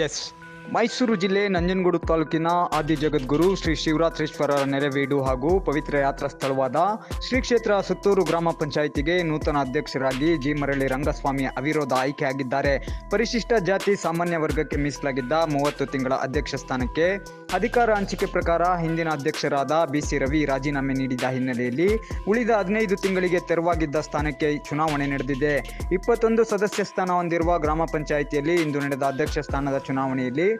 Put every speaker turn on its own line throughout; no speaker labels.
yes Mysuru ಜಿಲ್ಲೆ ನಂಜನಗೂಡು ತಾಲೂಕಿನ ಆದಿ ಜಗದ್ಗುರು ಶ್ರೀ ಶಿವರಾತ್ರೀಶ್ವರರ ನೆರವೇಡು ಹಾಗೂ ಪವಿತ್ರ ಯಾತ್ರಾ ಸ್ಥಳವಾದ ಶ್ರೀ ಕ್ಷೇತ್ರ ಸುತ್ತೂರು ಗ್ರಾಮ ಪಂಚಾಯಿತಿಗೆ ನೂತನ ಅಧ್ಯಕ್ಷರಾಗಿ ಜಿ ಮರಳಿ ರಂಗಸ್ವಾಮಿ ಅವಿರೋಧ ಆಯ್ಕೆಯಾಗಿದ್ದಾರೆ ಪರಿಶಿಷ್ಟ ಜಾತಿ ಸಾಮಾನ್ಯ ವರ್ಗಕ್ಕೆ ಮೀಸಲಾಗಿದ್ದ ಮೂವತ್ತು ತಿಂಗಳ ಅಧ್ಯಕ್ಷ ಸ್ಥಾನಕ್ಕೆ ಅಧಿಕಾರ ಹಂಚಿಕೆ ಪ್ರಕಾರ ಹಿಂದಿನ ಅಧ್ಯಕ್ಷರಾದ ಬಿಸಿ ರವಿ ರಾಜೀನಾಮೆ ನೀಡಿದ ಹಿನ್ನೆಲೆಯಲ್ಲಿ ಉಳಿದ ಹದಿನೈದು ತಿಂಗಳಿಗೆ ತೆರವಾಗಿದ್ದ ಸ್ಥಾನಕ್ಕೆ ಚುನಾವಣೆ ನಡೆದಿದೆ. ಇಪ್ಪತ್ತೊಂದು ಸದಸ್ಯ ಸ್ಥಾನ ಹೊಂದಿರುವ ಗ್ರಾಮ ಪಂಚಾಯಿತಿಯಲ್ಲಿ ಇಂದು ನಡೆದ ಅಧ್ಯಕ್ಷ ಸ್ಥಾನದ ಚುನಾವಣೆಯಲ್ಲಿ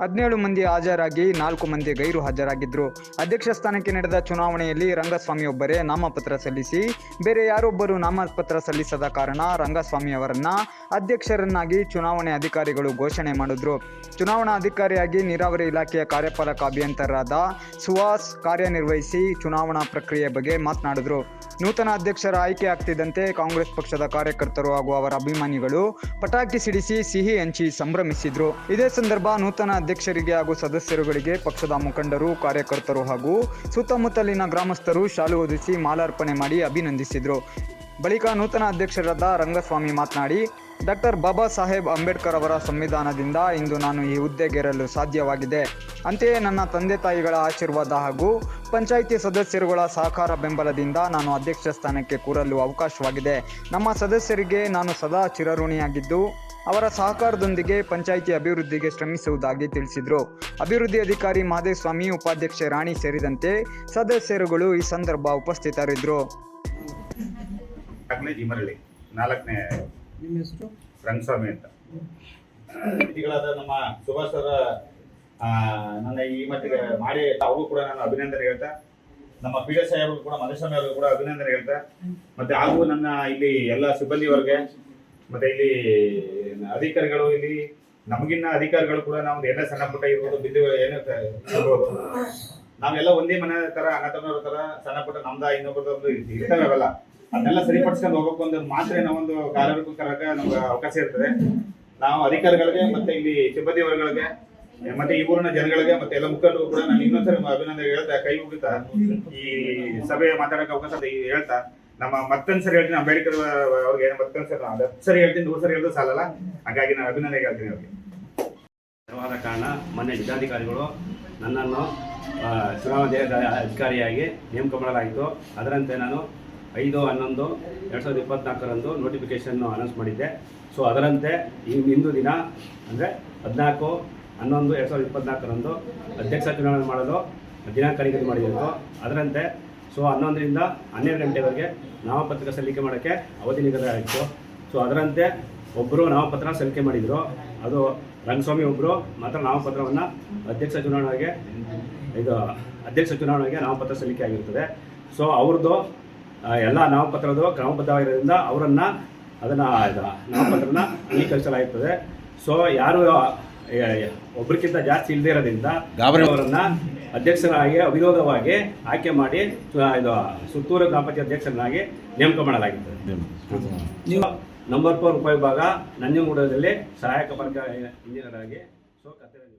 ಹದಿನೇಳು ಮಂದಿ ಹಾಜರಾಗಿ ನಾಲ್ಕು ಮಂದಿ ಗೈರು ಹಾಜರಾಗಿದ್ದರು ಅಧ್ಯಕ್ಷ ಸ್ಥಾನಕ್ಕೆ ನಡೆದ ಚುನಾವಣೆಯಲ್ಲಿ ರಂಗಸ್ವಾಮಿಯೊಬ್ಬರೇ ನಾಮಪತ್ರ ಸಲ್ಲಿಸಿ, ಬೇರೆ ಯಾರೊಬ್ಬರು ನಾಮಪತ್ರ ಸಲ್ಲಿಸದ ಕಾರಣ ರಂಗಸ್ವಾಮಿ ಅವರನ್ನ ಅಧ್ಯಕ್ಷರನ್ನಾಗಿ ಚುನಾವಣೆ ಅಧಿಕಾರಿಗಳು ಘೋಷಣೆ ಮಾಡಿದ್ರು. ಚುನಾವಣಾ ಅಧಿಕಾರಿಯಾಗಿ ನೀರಾವರಿ ಇಲಾಖೆಯ ಕಾರ್ಯಪಾಲಕ ಅಭಿಯಂತರರಾದ ಸುಹಾಸ್ ಕಾರ್ಯನಿರ್ವಹಿಸಿ ಚುನಾವಣಾ ಪ್ರಕ್ರಿಯೆ ಬಗ್ಗೆ ಮಾತನಾಡಿದ್ರು. ನೂತನ ಅಧ್ಯಕ್ಷರ ಆಯ್ಕೆ ಆಗ್ತಿದ್ದಂತೆ ಕಾಂಗ್ರೆಸ್ ಪಕ್ಷದ ಕಾರ್ಯಕರ್ತರು ಹಾಗೂ ಅವರ ಅಭಿಮಾನಿಗಳು ಪಟಾಕಿ ಸಿಡಿಸಿ ಸಿಹಿ ಹಂಚಿ ಸಂಭ್ರಮಿಸಿದ್ರು. ಇದೇ ಸಂದರ್ಭ ನೂತನ ಅಧ್ಯಕ್ಷರಿಗೆ ಹಾಗೂ ಸದಸ್ಯರುಗಳಿಗೆ ಪಕ್ಷದ ಮುಖಂಡರು, ಕಾರ್ಯಕರ್ತರು ಹಾಗೂ ಸುತ್ತಮುತ್ತಲಿನ ಗ್ರಾಮಸ್ಥರು ಶಾಲು ಹೊದಿಸಿ ಮಾಲಾರ್ಪಣೆ ಮಾಡಿ ಅಭಿನಂದಿಸಿದರು. ಬಳಿಕ ನೂತನ ಅಧ್ಯಕ್ಷರಾದ ರಂಗಸ್ವಾಮಿ ಮಾತನಾಡಿ, ಡಾಕ್ಟರ್ ಬಾಬಾ ಸಾಹೇಬ್ ಅಂಬೇಡ್ಕರ್ ಅವರ ಸಂವಿಧಾನದಿಂದ ಇಂದು ನಾನು ಈ ಹುದ್ದೆಗೇರಲು ಸಾಧ್ಯವಾಗಿದೆ. ಅಂತೆಯೇ ನನ್ನ ತಂದೆ ತಾಯಿಗಳ ಆಶೀರ್ವಾದ ಹಾಗೂ ಪಂಚಾಯಿತಿ ಸದಸ್ಯರುಗಳ ಸಹಕಾರ ಬೆಂಬಲದಿಂದ ನಾನು ಅಧ್ಯಕ್ಷ ಸ್ಥಾನಕ್ಕೆ ಕೂರಲು ಅವಕಾಶವಾಗಿದೆ. ನಮ್ಮ ಸದಸ್ಯರಿಗೆ ನಾನು ಸದಾ ಚಿರಋಣಿಯಾಗಿದ್ದು ಅವರ ಸಹಕಾರದೊಂದಿಗೆ ಪಂಚಾಯಿತಿ ಅಭಿವೃದ್ಧಿಗೆ ಶ್ರಮಿಸುವುದಾಗಿ ತಿಳಿಸಿದರು. ಅಭಿವೃದ್ಧಿ ಅಧಿಕಾರಿ ಮಹದೇವಸ್ವಾಮಿ ಉಪಾಧ್ಯಕ್ಷೆ ರಾಣಿ ಸೇರಿದಂತೆ ಸದಸ್ಯರುಗಳು ಈ ಸಂದರ್ಭ ಉಪಸ್ಥಿತರಿದ್ದರು
ನಾಲ್ಕನೇ ಜಿಮರಳ್ಳಿ ನಾಲ್ಕನೇ
ನಿಮ್ಮ ಹೆಸರು?
ರಂಗಸ್ವಾಮಿ ಅಂತ. ನಮ್ಮ ಸುಭಾಷ್ ಅವರ ನನ್ನ ಈ ಮಟ್ಟಿಗೆ ಮಾಡಿ ಅವರು ಕೂಡ ನಾನು ಅಭಿನಂದನೆ ಹೇಳ್ತಾ ನಮ್ಮ ಪಿ ಡಿ ಸಾಹೇಬ್ ಕೂಡ ಮಧುಸ್ವಾಮಿ ಅವರು ಕೂಡ ಅಭಿನಂದನೆ ಹೇಳ್ತಾ ಮತ್ತೆ ಹಾಗೂ ನನ್ನ ಇಲ್ಲಿ ಎಲ್ಲ ಸಿಬ್ಬಂದಿವರೆಗೆ ಮತ್ತೆ ಇಲ್ಲಿ ಅಧಿಕಾರಿಗಳು ಇಲ್ಲಿ, ನಮಗಿನ್ನ ಅಧಿಕಾರಿಗಳು ಕೂಡ ನಾವು ಎಲ್ಲ ಸಣ್ಣ ಪುಟ್ಟ ಇರ್ಬೋದು ಬಿದ್ದು ಏನೋ ನಾವೆಲ್ಲ ಒಂದೇ ಮನೆ ತರ ಅನಾಥನವ್ರ ತರ ಸಣ್ಣ ಪುಟ್ಟ ನಮ್ದ ಇನ್ನೊಬ್ಬರದ್ದು ಇರ್ತವೆ ಅದನ್ನೆಲ್ಲ ಸರಿಪಡಿಸ್ಕೊಂಡು ಹೋಗ್ಬೇಕು ಒಂದು ಮಾತ್ರ ನಾವೊಂದು ಕಾರ್ಯರೂಪಕ್ಕೆ ನಮ್ಗೆ ಅವಕಾಶ ಇರ್ತದೆ. ನಾವು ಅಧಿಕಾರಿಗಳಿಗೆ ಮತ್ತೆ ಇಲ್ಲಿ ಸಿಬ್ಬಂದಿ ವರ್ಗಗಳಿಗೆ ಮತ್ತೆ ಈ ಊರಿನ ಜನಗಳಿಗೆ, ಮತ್ತೆ ಎಲ್ಲ ಮುಖಂಡರು ಕೂಡ ನಾನು ಇನ್ನೊಂದ್ಸರಿ ಅಭಿನಂದನೆ ಹೇಳ್ತಾ, ಕೈ ಮುಗಿತಾ ಈ ಸಭೆ ಮಾತಾಡಕ್ಕೆ ಅವಕಾಶ ಹೇಳ್ತಾ ನಮ್ಮ ಮತ್ತೊಂದ್ಸರಿ ಹೇಳ್ತೀನಿ, ಅಂಬೇಡ್ಕರ್ ಅವ್ರಿಗೆ ಮತ್ತೊಂದ್ಸರಿ ಅದು ಹತ್ತು ಸರಿ ಹೇಳ್ತೀನಿ, ನೂರು ಸರಿ ಹೇಳಿದ್ರು ಸಾಲಲ್ಲ. ಹಾಗಾಗಿ ನಾನು ಅಭಿನಂದನೆ ಹೇಳ್ತೀನಿ ಅವ್ರಿಗೆ.
ನೆರವಾದ ಕಾರಣ ಮೊನ್ನೆ ಜಿಲ್ಲಾಧಿಕಾರಿಗಳು ನನ್ನನ್ನು ಚುನಾವಣೆ ಅಧಿಕಾರಿಯಾಗಿ ನೇಮಕ ಮಾಡಲಾಯಿತು ಅದರಂತೆ ನಾನು ಐದು, ಹನ್ನೊಂದು, ಎರಡು ಸಾವಿರದ ಇಪ್ಪತ್ನಾಲ್ಕರಂದು ನೋಟಿಫಿಕೇಷನ್ನು ಅನೌನ್ಸ್ ಮಾಡಿದ್ದೆ. ಸೊ ಅದರಂತೆ ಇಂದು ದಿನ, ಅಂದರೆ ಹದಿನಾಲ್ಕು, ಹನ್ನೊಂದು, ಎರಡು ಸಾವಿರದ ಇಪ್ಪತ್ನಾಲ್ಕರಂದು ಅಧ್ಯಕ್ಷ ಚುನಾವಣೆ ಮಾಡಲು ದಿನಾಂಕ ನಿಗದಿ ಮಾಡಿದ್ದು ಅದರಂತೆ ಸೊ ಹನ್ನೊಂದರಿಂದ ಹನ್ನೆರಡು ಗಂಟೆವರೆಗೆ ನಾಮಪತ್ರ ಸಲ್ಲಿಕೆ ಮಾಡೋಕ್ಕೆ ಅವಧಿ ನಿಗದಿ ಆಯಿತು ಸೊ ಅದರಂತೆ ಒಬ್ಬರು ನಾಮಪತ್ರ ಸಲ್ಲಿಕೆ ಮಾಡಿದರು. ಅದು ರಂಗಸ್ವಾಮಿ ಒಬ್ಬರು ಮಾತ್ರ ನಾಮಪತ್ರವನ್ನು ಅಧ್ಯಕ್ಷ ಚುನಾವಣೆಗೆ ಇದು ಅಧ್ಯಕ್ಷ ಚುನಾವಣೆಗೆ ನಾಮಪತ್ರ ಸಲ್ಲಿಕೆ ಆಗಿರ್ತದೆ. ಸೊ ಅವ್ರದ್ದು ಎಲ್ಲ ನಾಮಪತ್ರದ್ದು ಕ್ರಮಬದ್ಧವಾಗಿರೋದ್ರಿಂದ ಅವರನ್ನು ಅದನ್ನು ನಾಮಪತ್ರನ ಅಂಗೀಕರಿಸಲಾಗುತ್ತದೆ ಸೊ ಯಾರು ಒಬ್ಬರಿಗಿಂತ ಒಬ್ರಿಗಿಂತ ಜಾಸ್ತಿ ಇಲ್ಲದೇ ಇರೋದ್ರಿಂದ ಅವರನ್ನ ಅಧ್ಯಕ್ಷರಾಗಿ ಅವಿರೋಧವಾಗಿ ಆಯ್ಕೆ ಮಾಡಿ ಇದು ಸುತ್ತೂರು ಗ್ರಾಮ ಪಂಚಾಯತ್ ಅಧ್ಯಕ್ಷರನ್ನಾಗಿ ನೇಮಕ ಮಾಡಲಾಗಿದೆ ನೀವು ನಂಬರ್ ಫೋರ್ ಉಪವಿಭಾಗ ನಂಜನಗೂಡದಲ್ಲಿ ಸಹಾಯಕ ವರ್ಗ ಇಂಜಿನಿಯರ್ ಆಗಿ ಸೊ ಕರ್ತವ್ಯ